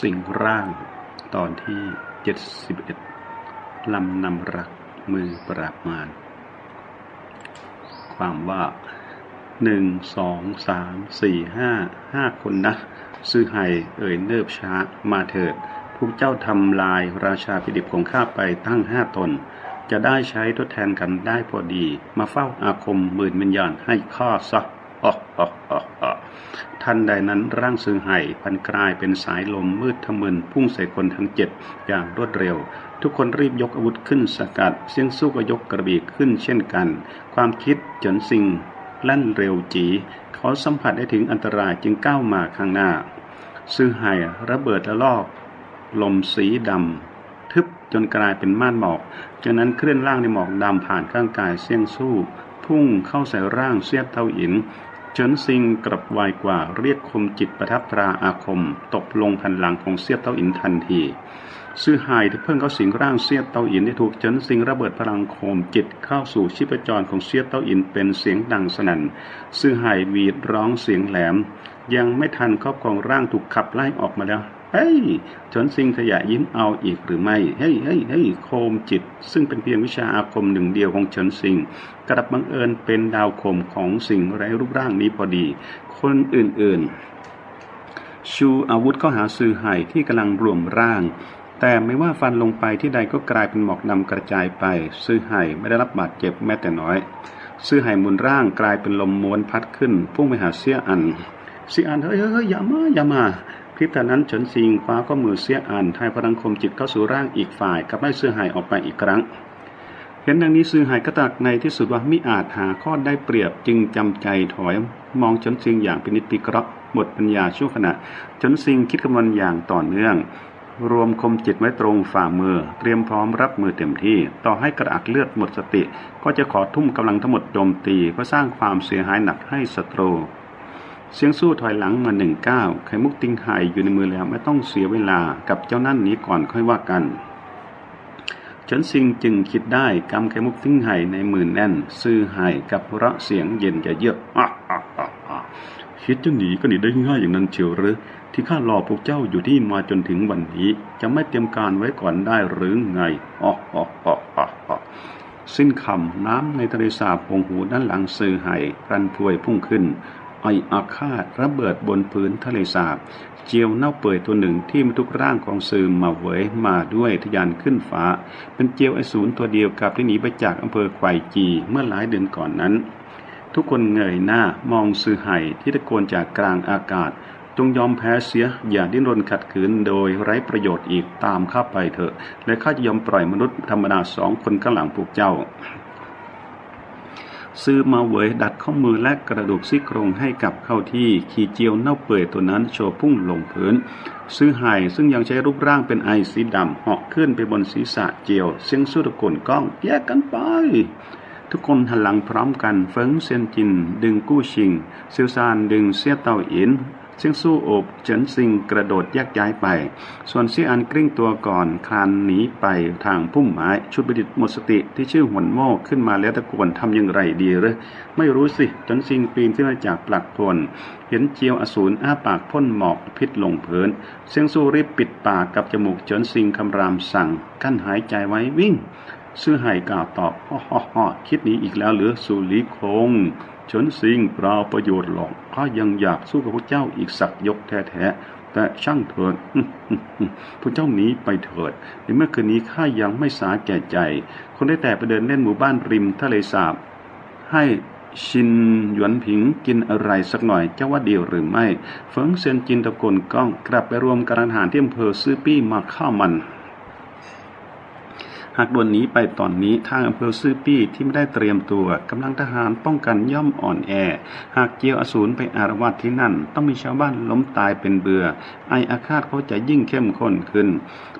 สิ่งร่าง ตอนที่ 71 ลำนำรักมือปราบมาร ความว่าหนึ่งสองสามสี่ห้าห้าคนนะซื้อไห้เอ่ยเนิบช้ามาเถิด พวกเจ้าทำลายราชาพิดิบของข้าไปตั้งห้าตน จะได้ใช้ทดแทนกันได้พอดี มาเฝ้าอาคมหมื่นวิญญาณให้ข้าซะอออ๋ออ๋ออ๋อ ทันใดนั้นร่างซื้อไห่พันกลายเป็นสายลมมืดทะมึนพุ่งใส่คนทั้งเจ็ดอย่างรวดเร็ว ทุกคนรีบยกอาวุธขึ้นสกัด เสียงสู้ก็ยกกระบี่ขึ้นเช่นกัน ความคิดจนสิ่งลั่นเร็วจี เขาสัมผัสได้ถึงอันตรายจึงก้าวมาข้างหน้าซื้อไห่ระเบิดละลอกลมสีดำทึบจนกลายเป็นม่านหมอก จากนั้นเคลื่อนร่างในหมอกดำผ่านข้างกายเสี่ยงสู้ พุ่งเข้าใส่ร่างเสียบเท่าอิน เฉินซิงกลับไวกว่าเรียกคมจิตประทับตราอาคม ตกลงแผ่นหลังของเสียเต้าอินทันทีซื่อหายที่เพิ่งเข้าสิงร่างเสียเต้าอินได้ถูกเฉินซิงระเบิดพลังโคมจิตเข้าสู่ชีพจรของเสียเต้าอินเป็นเสียงดังสนั่นซื่อหายวีดร้องเสียงแหลม ยังไม่ทันครอบครองร่างถูกขับไล่ออกมาแล้ว เฮ้ยจนซิงขยะยิ้มเอาอีกหรือไม่ เฮ้ยเฮ้ยเฮ้ยโคมจิต ซึ่งเป็นเพียงวิชาอาคมหนึ่งเดียวของเฉินซิงกลับบังเอิญเป็นดาวคมของสิ่งไร้รูปร่างนี้พอดี คนอื่นๆ ชูอาวุธเข้าหาซือไห่ที่กำลังรวมร่าง แต่ไม่ว่าฟันลงไปที่ใดก็กลายเป็นหมอกดำกระจายไป ซือไห่ไม่ได้รับบาดเจ็บแม้แต่น้อย ซือไห่มุนร่างกลายเป็นลมม้วนพัดขึ้นพุ่งไปหาเสียอันเสียอันเฮ้ยเฮ้ยอย่ามาอย่ามา พริบตานั้นเฉินซิงคว้าข้อมือเสียอันทายพลังคมจิตเข้าสู่ร่างอีกฝ่ายกับไล่เสื้อหายออกไปอีกครั้ง เห็นดังนี้ซื้อหายกระตักในที่สุดว่ามิอาจหาข้อได้เปรียบจึงจำใจถอยมองเฉินซิงอย่างพินิจพิเคราะห์หมดปัญญาชั่วขณะเฉินซิงคิดคำนวณอย่างต่อเนื่องรวมคมจิตไว้ตรงฝ่ามือ เตรียมพร้อมรับมือเต็มที่ ต่อให้กระอักเลือดหมดสติ ก็จะขอทุ่มกำลังทั้งหมดโจมตีเพื่อสร้างความเสียหายหนักให้ศัตรู เสียงสู้ถอยหลังมาหนึ่งก้าวไข่มุกติงไห่อยู่ในมือแล้วไม่ต้องเสียเวลากับเจ้านั่นนี้ก่อนค่อยว่ากันเฉินซิงจึงคิดได้กำไข่มุกติงไห่ในมือแน่น ซื่อไห่กับระเสียงเย็นจะเยือกอะคิดจะหนีก็หนีได้ง่ายอย่างนั้นเชียวหรือที่ข้ารอพวกเจ้าอยู่ที่มาจนถึงวันนี้ จะไม่เตรียมการไว้ก่อนได้หรือไงอ๋ออ๋ออ๋ออ๋อสิ้นคำน้ำในทะเลสาบพงหูด้านหลังซื่อไห่รันพวยพุ่งขึ้น ไออาฆาตระเบิดบนพื้นทะเลสาบ เจียวเน่าเปื่อยตัวหนึ่งที่มันทุกร่างของซืมมาเหวยมาด้วยทยานขึ้นฟ้า เป็นเจียวไอศูนย์ตัวเดียวกับที่หนีไปจากอำเภอไควจีเมื่อหลายเดือนก่อนนั้น ทุกคนเงยหน้ามองซือไห่ที่ตะโกนจากกลางอากาศ จงยอมแพ้เสียอย่าดิ้นรนขัดขืนโดยไร้ประโยชน์อีกตามข้าไปเถอะ และข้าจะยอมปล่อยมนุษย์ธรรมดาสองคนข้างหลังพวกเจ้า ซื้อมาเหวยดัดข้อมือและกระดูกซี่โครงให้กับเข้าที่ขีเจียวเน่าเปื่อยตัวนั้นโชว์พุ่งลงพื้น ซื้อหายซึ่งยังใช้รูปร่างเป็นไอสีดำเหาะขึ้นไปบนศีรษะเจียว เสียงสู้ตะโกนก้องแยกกันไป ทุกคนหันหลังพร้อมกันเฟิงเซียนจิน ดึงกู้ชิงเซียวซานดึงเสียเต้าอิน เสียงสู้โอบเฉินซิงกระโดดแยกย้ายไป ส่วนเซียอันกลิ้งตัวก่อนคลานหนีไปทางพุ่มไม้ ชุดประดิษฐ์หมดสติที่ชื่อหวนโม่ขึ้นมาแล้วตะโกนทำอย่างไรดีหรือไม่รู้สิเฉินซิงปีนขึ้นมาจากปลักพลเห็นเจียวอสูรอ้าปากพ่นหมอกพิษลงพื้นเสียงสู้รีบปิดปากกับจมูกเฉินซิงคำรามสั่ง กั้นหายใจไว้วิ่ง ซื่อไห่กล่าวตอบฮ่อฮ่อฮ่อคิดหนีอีกแล้วหรือสุลีคง เฉินซิงเปล่าประโยชน์หรอกข้ายังอยากสู้กับพวกเจ้าอีกสักยกแท้ๆแต่ช่างเถิดพวกเจ้าหนีไปเถิดในเมื่อคืนนี้ข้ายังไม่สาแก่ใจ คนได้แต่ไปเดินเล่นหมู่บ้านริมทะเลสาบ ให้ชินหยวนผิงกินอะไรสักหน่อยเจ้าว่าเดียวหรือไม่ เฟิงเซียนจินตะกนก้องกลับไปรวมกระหารที่อำเภอซื้อปี้มาข้าวมัน หากด่วนหนีไปตอนนี้ทางอำเภอซื่อปี้ที่ไม่ได้เตรียมตัวกำลังทหารป้องกันย่อมอ่อนแอ หากเจียวอสูรไปอารวาสที่นั่น ต้องมีชาวบ้านล้มตายเป็นเบือ่อ ไออาฆาตเขาจะยิ่งเข้มข้นขึ้น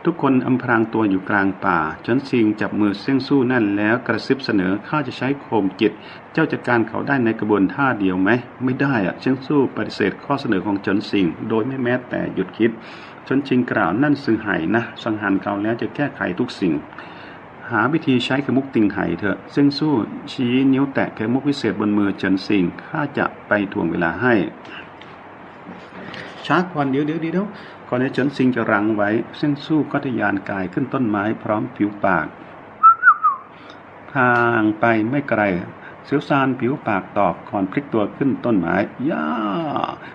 ทุกคนอำพรางตัวอยู่กลางป่าจนซิงจับมือเส้งสู้นั่นแล้วกระซิบเสนอข้าจะใช้โคมจิต เจ้าจัดการเขาได้ในกระบวนท่าเดียวไหม ไม่ได้อะเส้งสู้ปฏิเสธข้อเสนอของจนซิงโดยไม่แม้แต่หยุดคิดจนชิงกล่าวนั่นซึ่งไหนะ สังหารเขาแล้วจะแก้ไขทุกสิ่ง หาวิธีใช้เขมุกติงไห่เถอะ ซึ่งสู้ชี้นิ้วแตะเขมุกวิเศษบนมือเฉินซิงข้าจะไปทวงเวลาให้ ช้าก่อนเดี๋ยวเดี๋ยวเดี๋ยวก่อนที่เฉินซิงจะรังไว้เส้นสู้ก็ทะยานกายขึ้นต้นไม้พร้อมผิวปาก ทางไปไม่ไกล เสียวซานผิวปากตอบก่อนพลิกตัวขึ้นต้นไม้ย่า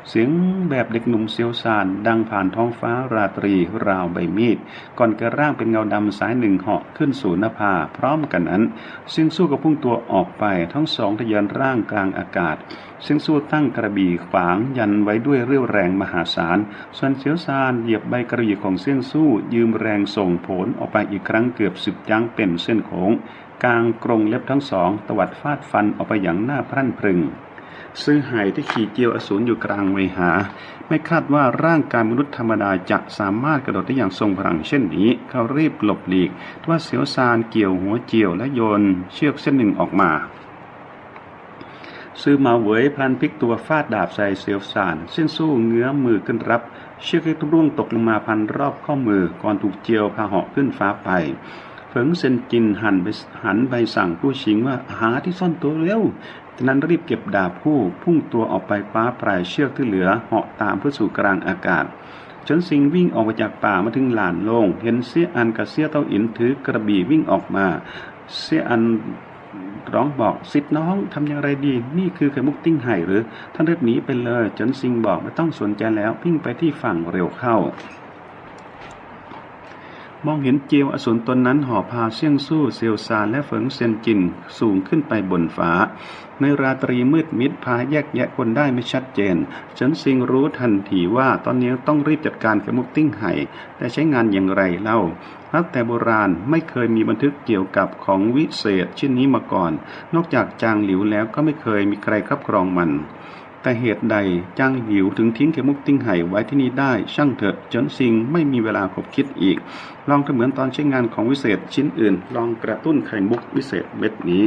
เสียงแบบเด็กหนุ่มเสียวซานดังผ่านท้องฟ้าราตรีราวใบมีด ก่อนกระร่างเป็นเงาดำสายหนึ่งเหาะขึ้นสู่หน้าผาพร้อมกันนั้นเสียงสู้กับพุ่งตัวออกไปทั้งสองทะยานร่างกลางอากาศเสียงสู้ตั้งกระบี่ขวางยันไว้ด้วยเรี่ยวแรงมหาศาลส่วนเสียวซานเหยียบใบกระบี่ของเสียงสู้ยืมแรงส่งผลออกไปอีกครั้งเกือบสิบยั้งเป็นเส้นโค้งกลางกรงเล็บทั้งสอง ตวัดฟาดฟันออกไปอย่างหน้าพรั่นพรึง ซื้อหายที่ขี่เจียวอสูรอยู่กลางเวหา ไม่คาดว่าร่างกายมนุษย์ธรรมดาจะสามารถกระโดดได้อย่างทรงพลังเช่นนี้ เขารีบหลบหลีกทว่าเสียวซานเกี่ยวหัวเจียวและโยน เชือกเส้นหนึ่งออกมาซื้อมาเหวยพลันพลิกตัวฟาดดาบใส่เสียวซานเส้นสู้เงื้อมือขึ้นรับ เชือกที่ร่วงตกลงมาพันรอบข้อมือก่อนถูกเจียวพาเหาะขึ้นฟ้าไป ฟิงเซนจินหันไปหันไปสั่งผู้ชิงว่าหาที่ซ่อนตัวเร็วจากนั้นรีบเก็บดาบผู้พุ่งตัวออกไปคว้าปลายเชือกที่เหลือเหาะตามเพื่อสู่กลางอากาศจนสิงวิ่งออกมาจากป่ามาถึงลานโล่งเห็นเสียอันกับเสียเต้าอินถือกระบี่วิ่งออกมา เสียอันร้องบอกสิทธิ์น้องทำอย่างไรดี นี่คือไข่มุกติ้งไห่หรือท่านรีบหนีไปเลยจนสิงบอกไม่ต้องสนใจแล้ววิ่งไปที่ฝั่งเร็วเข้า มองเห็นเจียวอสูรตนนั้นห่อพาเสี่ยงสู้เซียวซานและเฟิงเซนจินสูงขึ้นไปบนฟ้า ในราตรีมืดมิดพาแยกแยะคนได้ไม่ชัดเจนเฉินซิงรู้ทันทีว่าตอนนี้ต้องรีบจัดการกับมุกติ้งไห่แต่ใช้งานอย่างไรเล่าตั้งแต่โบราณไม่เคยมีบันทึกเกี่ยวกับของวิเศษชิ้นนี้มาก่อน นอกจากจางหลิวแล้วก็ไม่เคยมีใครครอบครองมัน แต่เหตุใดจางหิวถึงทิ้งเขมุกติ้งไห่ไว้ที่นี่ได้ ช่างเถอะเจินซิงไม่มีเวลาคบคิดอีก ลองทำเหมือนตอนใช้งานของวิเศษชิ้นอื่น ลองกระตุ้นไข่มุกวิเศษเม็ดนี้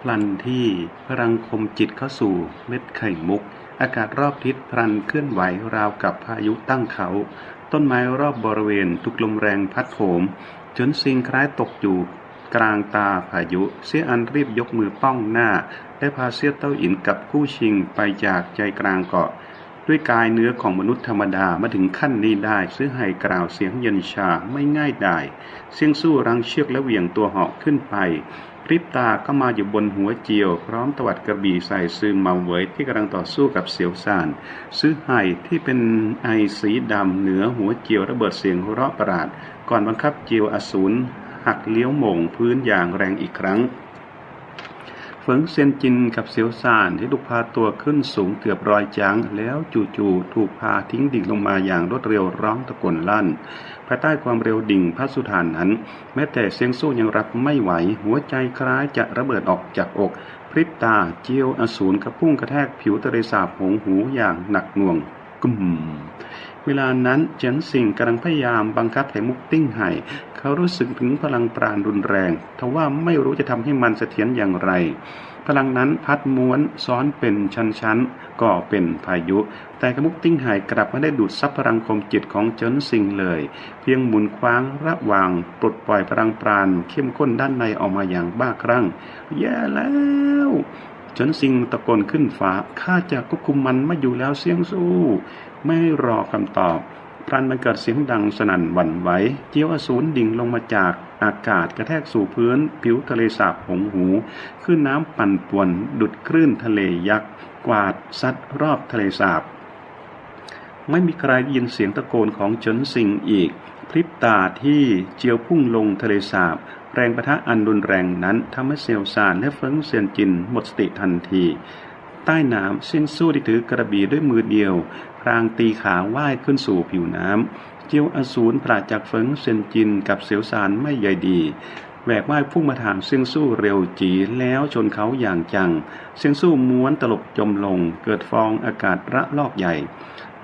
พลันที่พลังคมจิตเข้าสู่เม็ดไข่มุก อากาศรอบทิศพลันเคลื่อนไหวราวกับพายุตั้งเขา ต้นไม้รอบบริเวณถูกลมแรงพัดโหมจนซิงคล้ายตกอยู่ กลางตาพายุ เสียอันรีบยกมือป้องหน้า และพาเสียเต้าอินกับคู่ชิงไปจากใจกลางเกาะ ด้วยกายเนื้อของมนุษย์ธรรมดามาถึงขั้นนี้ได้ซื้อให้กล่าวเสียงเย็นชาไม่ง่ายได้เสียงสู้รังเชือกและเหวี่ยงตัวเหาะขึ้นไปพริบตาก็มาอยู่บนหัวเจียว พร้อมตวัดกระบี่ใส่ซึมมาเหวยที่กำลังต่อสู้กับเสียวซาน ซื้อไห่ที่เป็นไอสีดำเหนือหัวเจียวระเบิดเสียงหัวเราะประหลาด ก่อนบังคับเจียวอสูร หักเลี้ยวหม่งพื้นอย่างแรงอีกครั้งเฟิงเซนจินกับเสียวซานที่ถูกพาตัวขึ้นสูงเกือบรอยจัง แล้วจู่ๆถูกพาทิ้งดิ่งลงมาอย่างรวดเร็วร้องตะโกนลั่นภายใต้ความเร็วดิ่งพระสุธานนั้น แม้แต่เสียงสู้ยังรับไม่ไหว หัวใจคล้ายจะระเบิดออกจากอก พริบตาเจียวอสูรกระพุ่งกระแทกผิวทะเลสาบหงหูอย่างหนักหน่วงกุม เวลานั้นเจินสิงกำลังพยายามบังคับไข่มุกติ้งไห่ เขารู้สึกถึงพลังปราณรุนแรงทว่าไม่รู้จะทำให้มันเสถียรอย่างไร พลังนั้นพัดม้วนซ้อนเป็นชั้นๆก่อเป็นพายุ แต่กระมุกติ้งไห่กลับไม่ได้ดูดซับพลังคมจิตของเจินสิงเลย เพียงหมุนคว้างระหว่างปลดปล่อยพลังปราณเข้มข้นด้านในออกมาอย่างบ้าคลั่ง แย่แล้ว จนสิงตะโกนขึ้นฟ้าข้าจะควบคุมมันไม่อยู่แล้วเสียงสู้ ไม่รอคำตอบพลันมันเกิดเสียงดังสนั่นหวั่นไหวเจียวอสูรดิ่งลงมาจากอากาศกระแทกสู่พื้น ผิวทะเลสาบหงหูคลื่นน้ำปั่นป่วน ดุดคลื่นทะเลยักษ์ กวาดซัดรอบทะเลสาบ ไม่มีใครยินเสียงตะโกนของเฉินซิงอีก พริบตาที่เจียวพุ่งลงทะเลสาบ แรงประทะอันรุนแรงนั้นทำให้เซียวซานและเฟิงเซียนจินหมดสติทันที ใต้น้ำเส้นสู้ที่ถือกระบี่ด้วยมือเดียว พรางตีขาว่ายขึ้นสู่ผิวน้ำเจียวอสูรปราจากเฟิงเซียนจินกับเสียวซานไม่ใยดีแหวกว่ายพุ่งมาทางเซียงสู้เร็วจีแล้วชนเขาอย่างจัง เซียงสู้ม้วนตลบจมลงเกิดฟองอากาศระลอกใหญ่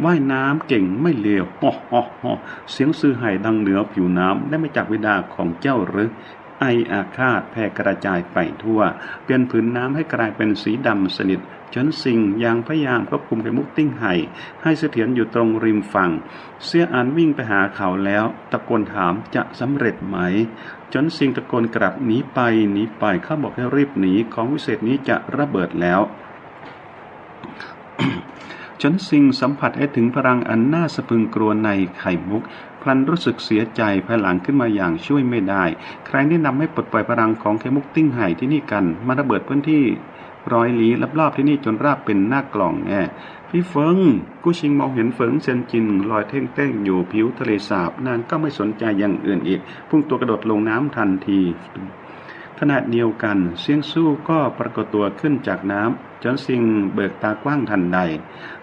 ว่ายน้ำเก่งไม่เลวฮ่อฮ่อฮ่อเสียงซื้อไห่ดังเหนือผิวน้ำได้มาจากวิดาของเจ้าหรือ ไออาฆาตแผ่กระจายไปทั่ว เปลี่ยนผืนน้ำให้กลายเป็นสีดำสนิทจนสิ่งยังพยายามควบคุมไข่มุกติ้งไห่ให้เสถียรอยู่ตรงริมฝั่ง เสียอันวิ่งไปหาเขาแล้ว ตะโกนถามจะสำเร็จไหมจนสิ่งตะโกนกลับหนีไปหนีไปเขาบอกให้รีบหนีของวิเศษนี้จะระเบิดแล้ว จนสิงสัมผัสให้ถึงพลังอันน่าสะพึงกลัวในไข่มุกพลันรู้สึกเสียใจภายหลังขึ้นมาอย่างช่วยไม่ได้ ใครแนะนำให้ปลดปล่อยพลังของไข่มุกติ้งไห่ที่นี่กัน มาระเบิดพื้นที่ร้อยลี้รอบๆที่นี่จนราบเป็นหน้ากล่องแน่พี่เฟิงกู้ชิงมองเห็นเฟิงเซนจินลอยเท่งเต้งอยู่ผิวทะเลสาบนางก็ไม่สนใจอย่างอื่นอีก พุ่งตัวกระโดดลงน้ำทันที ขณะเดียวกันเซียงสู้ก็ปรากฏตัวขึ้นจากน้ำจนซิงเบิกตากว้างทันใด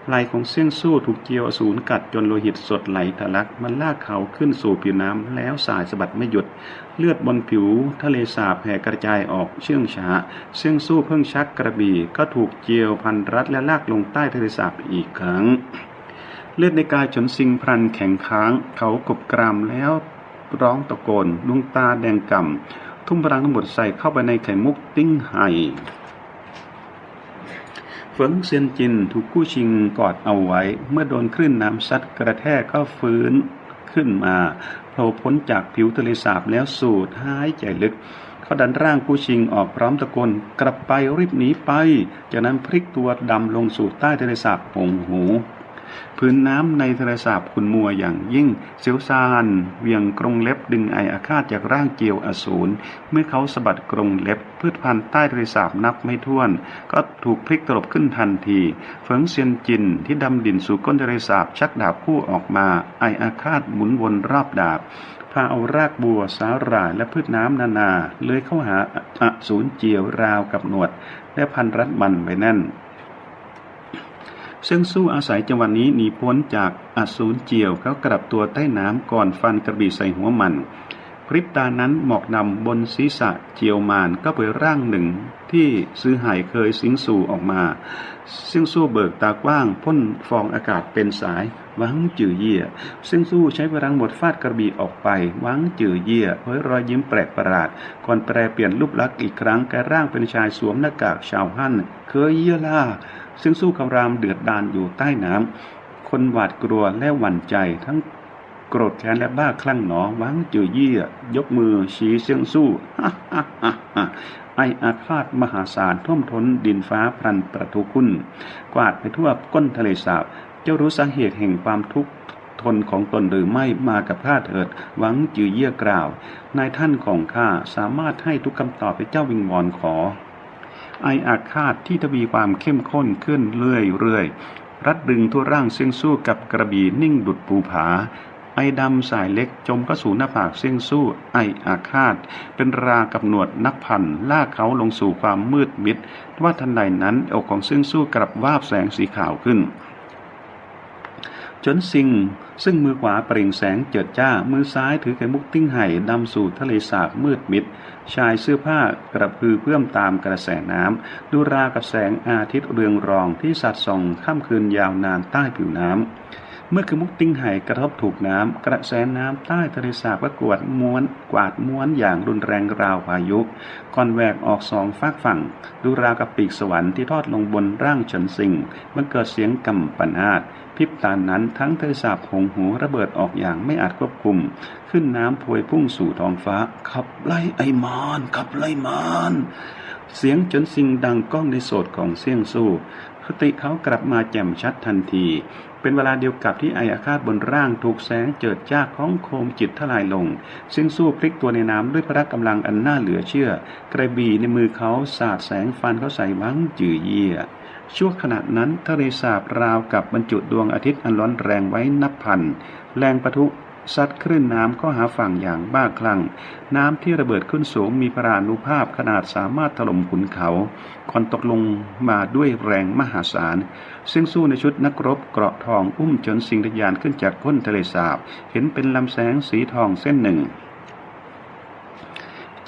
ไหลของเซียงสู้ถูกเจียวอสูรกัดจนโลหิตสดไหลทะลักมันลากเขาขึ้นสู่ผิวน้ำแล้วสายสะบัดไม่หยุด เลือดบนผิวทะเลสาบแผ่กระจายออกเชื่องช้าเซียงสู้เพิ่งชักกระบี่ก็ถูกเจียวพันรัดและลากลงใต้ทะเลสาบอีกครั้ง เลือดในกายฉนซิงพรันแข็งค้าง เขากบกรามแล้วร้องตะโกนดวงตาแดงก่ำ ทุ่มพลังทั้งหมดใส่เข้าไปในไข่มุกติ้งไห่เฟิงเซียนจินถูกกู้ชิงกอดเอาไว้ เมื่อโดนคลื่นน้ำซัดกระแทกก็ฟื้นขึ้นมาโผล่พ้นจากผิวทะเลสาบแล้วสูดหายใจลึกเขาดันร่างกู้ชิงออกพร้อมตะโกนกลับไปรีบหนีไป จากนั้นพลิกตัวดำลงสู่ใต้ทะเลสาบหงหู พื้นน้ำในทะเลสาบขุนมัวอย่างยิ่งเสียวซานเวียงกรงเล็บดึงไออาฆาตจากร่างเกียวอสูรเมื่อเขาสะบัดกรงเล็บ พืชพันธุ์ใต้ทะเลสาบนับไม่ถ้วน ก็ถูกพลิกตลบขึ้นทันทีเฟิงเซียนจินที่ดำดินสู่ก้นทะเลสาบชักดาบคู่ออกมา ไออาฆาตหมุนวนรอบดาบพาเอารากบัวสาหร่ายและพืชน้ำนานา เลยเข้าหาอสูรเจียวราวกับหนวด และพันรัดมันไว้แน่น ซึ่งสู้อาศัยจังหวะนี้หนีพ้นจากอสูรเจียวเขากลับตัวใต้น้ำก่อนฟันกระบี่ใส่หัวมัน พริบตานั้นหมอกดำบนศีรษะเจียวมานก็เผยร่างหนึ่งที่ซื้อหายเคยสิงสู่ออกมา ซึ่งสู้เบิกตากว้างพ่นฟองอากาศเป็นสายวังจือเยี่ย ซึ่งสู้ใช้พลังหมดฟาดกระบี่ออกไปวังจือเยี่ยเผยรอยยิ้มแปลกประหลาด ก่อนแปรเปลี่ยนรูปลักษณ์อีกครั้งกลายร่างเป็นชายสวมหน้ากากชาวฮั่นเคยเยี่ยล่า ซึ่งสู้คำรามเดือดดานอยู่ใต้น้ำคนหวาดกลัวและหวั่นใจทั้งโกรธแค้นและบ้าคลั่งหนอวังจือเยี่ยยกมือชี้เสียงสู้ฮ่าฮ่าฮ่าฮ่าไออาฆาตมหาศาลท่วมท้นดินฟ้าพรันประทุขึ้นกวาดไปทั่วก้นทะเลสาบ เจ้ารู้สาเหตุแห่งความทุกข์ทนของตนหรือไม่มากับข้าเถิด หวังจือเยี่ยกล่าว นายท่านของข้าสามารถให้ทุกคำตอบให้เจ้าวิงวอนขอ ไออาฆาตที่ทวีความเข้มข้นขึ้นเรื่อยๆ รัดดึงทั่วร่างเสียงสู้กับกระบี่นิ่งดุดภูผา ไอดำสายเล็กจมเข้าสู่หน้าผากเสียงสู้ ไออาฆาต เป็นรากับหนวดนักพันลากเขาลงสู่ความมืดมิด ว่าทันใดนั้นอกของเสียงสู้กลับวาบแสงสีขาวขึ้น จนซิง ซึ่งมือขวาเปล่งแสงเจิดจ้า มือซ้ายถือไข่มุกติ้งไห่ดำสู่ทะเลสาบมืดมิด ชายเสื้อผ้ากระพือเพื่อมตามกระแสน้ำดูรากับแสงอาทิตย์เรืองรองที่สัดส่องค่ำคืนยาวนานใต้ผิวน้ำ เมื่อคือมุกติ้งไห่กระทบถูกน้ำ กระแสน้ำใต้ทะเลสาบก็กวดม้วนกวาดม้วนอย่างรุนแรงราวพายุ ก่อนแหวกออกสองฟากฝั่ง ดูราวกับปีกสวรรค์ที่ทอดลงบนร่างเฉินซิงมันเกิดเสียงกำปนาดพิบตานั้นทั้งทะเลสาบหงหูระเบิดออกอย่างไม่อาจควบคุม ขึ้นน้ำพวยพุ่งสู่ท้องฟ้า ขับไล่ไอมานขับไล่มานเสียงจนซิงดังก้องในโสดของเสี่ยงสู้ สติเขากลับมาแจ่มชัดทันที เป็นเวลาเดียวกับที่ไออาฆาตบนร่างถูกแสงเจิดจ้าของโคมจิตทลายลง ซึ่งสู้พลิกตัวในน้ำด้วยพละกำลังอันน่าเหลือเชื่อ กระบี่ในมือเขาสาดแสงฟันเขาใส่วังจือเยี่ยช่วงขณะนั้นทะเลสาบราวกับบรรจุดวงอาทิตย์อันร้อนแรงไว้นับพัน แรงปะทุ ซัดคลื่นน้ำเข้าหาฝั่งอย่างบ้าคลั่ง น้ำที่ระเบิดขึ้นสูงมีพรานุภาพขนาดสามารถถล่มขุนเขาควันตกลงมาด้วยแรงมหาศาล ซึ่งสู้ในชุดนักรบเกราะทองอุ้มจนสิงทะยานขึ้นจากก้นทะเลสาบ เห็นเป็นลำแสงสีทองเส้นหนึ่ง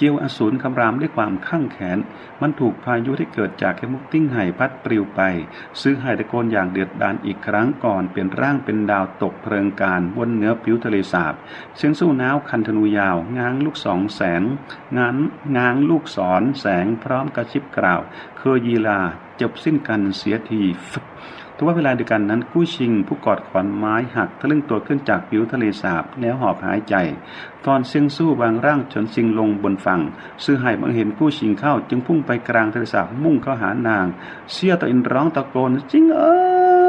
เจียวอสูรคำรามด้วยความข้างแขน มันถูกพายุที่เกิดจากเคมุกติ้งไห่พัดปลิวไป ซื้อไห่ตะโกนอย่างเดือดดาลอีกครั้งก่อนเปลี่ยนร่างเป็นดาวตกเพลิงการบนเนื้อผิวทะเลสาบ เสียงสู้น้าวคันธนูยาว ง้างลูกสองแสงง้างง้างลูกศรแสงพร้อมกระชิบกล่าว เคอยีลาจบสิ้นกันเสียทีฟ ทว่าเวลาเดียวกันนั้นกู้ชิง ผู้กอดขอนไม้หักทะลึ่งตัวขึ้นจากผิวทะเลสาบแล้วหอบหายใจ ตอนเซียงสู้วางร่างจนซิงลงบนฝั่งซื้อไห่บังเห็นกู้ชิงเข้า จึงพุ่งไปกลางทะเลสาบมุ่งเข้าหานาง เสียตะอินร้องตะโกนจริงเออ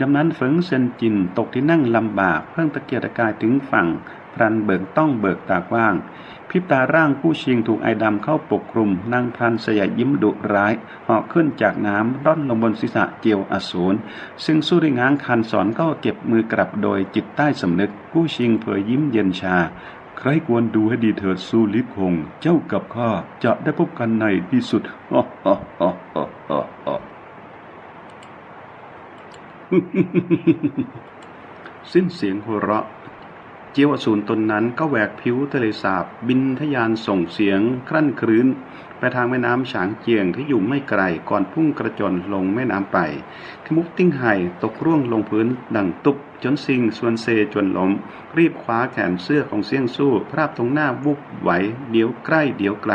ยามนั้นเฟิงเซินจินตกที่นั่งลำบาก เพิ่งตะเกียกตะกายถึงฝั่งพรันเบิกต้องเบิกตากว้าง พิบตาร่างผู้ชิงถูกไอดำเข้าปกคลุมนางพรันสยายยิ้มดุร้ายเหาะขึ้นจากน้ำร่อนลงบนศีรษะเจียวอสูรซึ่งสู้ด้วยง้างคันสอนก็เก็บมือกลับโดยจิตใต้สำนึก ผู้ชิงเผยยิ้มเย็นชา ใครควรดูให้ดีเถิดสูลิพคง เจ้ากับข้าจะได้พบกันในที่สุดสิ้นเสียงหัวเราะ เจียวอสูรตนนั้นก็แหวกผิวทะเลสาบ บินทะยานส่งเสียง ครั่นครื้น ไปทางแม่น้ำฉางเจียงที่อยู่ไม่ไกลก่อนพุ่งกระจนลงแม่น้ำไปขมุกติ้งไห่ตกร่วงลงพื้นดังตุบ จนซิงส่วนเซจนล้ม รีบคว้าแขนเสื้อของเสี่ยงสู้พราบตรงหน้าวุบไหวเดี๋ยวใกล้เดี๋ยวไกล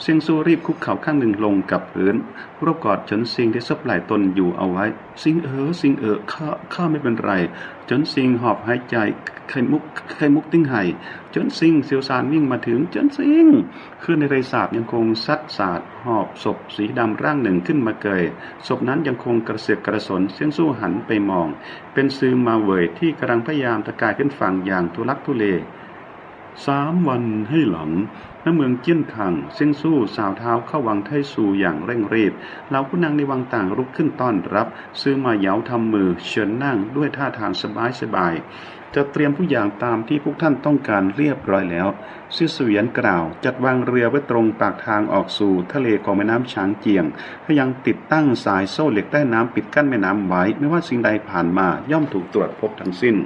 เสี่ยงสู้รีบคุกเข่าข้างหนึ่งลงกับพื้นรบกอดจนซิงที่ซบไหล่ตนอยู่เอาไว้ ซิงเออซิงเออข้าข้าไม่เป็นไร จนซิงหอบหายใจไข่มุกไข่มุกติ้งไห่จนซิงเสียวสารวิ่งมาถึงจนซิงขึ้นในไรสาบยังคงซัดสาดหอบศพสีดำร่างหนึ่งขึ้นมาเกยศพนั้นยังคงกระเสือกกระสนเสียงสู้หันไปมอง เป็นซือมาเวยที่กำลังพยายามตะกายขึ้นฝั่งอย่างทุลักทุเลสามวันให้หลัง ณเมืองเจี้ยนคังเซิงสู้สาวเท้าเข้าวังไทสูอย่างเร่งรีบเหล่าผู้นางในวังต่างรุกขึ้นต้อนรับ ซื้อมาเหยาทำมือเชิญนั่งด้วยท่าทางสบายสบายๆจะเตรียมทุกอย่างตามที่พวกท่านต้องการเรียบร้อยแล้วเสี่ยเสวียนกล่าว จัดวางเรือไว้ตรงปากทางออกสู่ ทะเลของแม่น้ำฉางเจียงถ้ายังติดตั้งสายโซ่เหล็กใต้น้ำปิดกั้นแม่น้ำไว้ ไม่ว่าสิ่งใดผ่านมาย่อมถูกตรวจพบทั้งสิ้น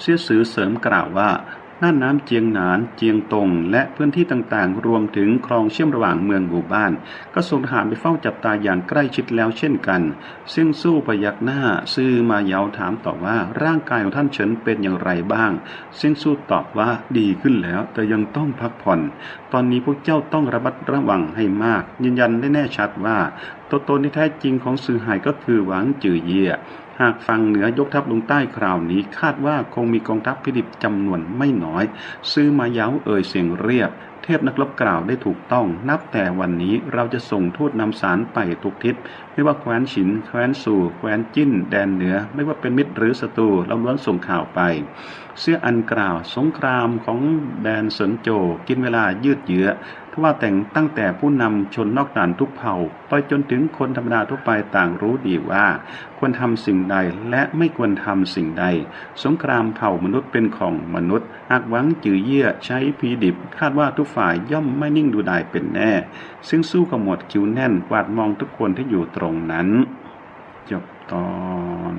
เสี่ยสือเสริมกล่าวว่า น่านน้ำเจียงหนาน เจียงตง และพื้นที่ต่างๆ รวมถึงคลองเชื่อมระหว่างเมืองหมู่บ้านก็ส่งทหารไปเฝ้าจับตาอย่างใกล้ชิดแล้วเช่นกัน ซึ่งสู้พยักหน้า ซื่อมาเยาถามต่อว่าร่างกายของท่านเฉินเป็นอย่างไรบ้าง ซึ่งสู้ตอบว่าดีขึ้นแล้วแต่ยังต้องพักผ่อน ตอนนี้พวกเจ้าต้องระมัดระวังให้มาก ยืนยันได้แน่ชัดว่าตัวตนที่แท้จริงของสื่อหายก็คือหวังจือเยี่ย หากฝั่งเหนือยกทัพลงใต้คราวนี้ คาดว่าคงมีกองทัพพิดิบจำนวนไม่น้อย ซื้อมาเย้าเอ่ยเสียงเรียบ เทพนักลบกล่าวได้ถูกต้อง นับแต่วันนี้เราจะส่งทูตนำสารไปทุกทิศ ไม่ว่าแคว้นฉิน แคว้นสู่ แคว้นจิ้น แดนเหนือ ไม่ว่าเป็นมิตรหรือศัตรูเราล้วนส่งข่าวไป เสื้ออันกล่าว สงครามของแดนเสินโจ กินเวลายืดเยื้อทว่าแต่งตั้งแต่ผู้นำชนนอกด่านทุกเผ่า ไปจนถึงคนธรรมดาทั่วไปต่างรู้ดีว่า ควรทำสิ่งใดและไม่ควรทำสิ่งใด สงครามเผ่ามนุษย์เป็นของมนุษย์ หากหวังจือเยี่ยใช้พีดิบ คาดว่าทุกฝ่ายย่อมไม่นิ่งดูดายเป็นแน่ ซึ่งสู้กับหมวดคิวแน่นกวาดมองทุกคนที่อยู่ตรงนั้น จบตอน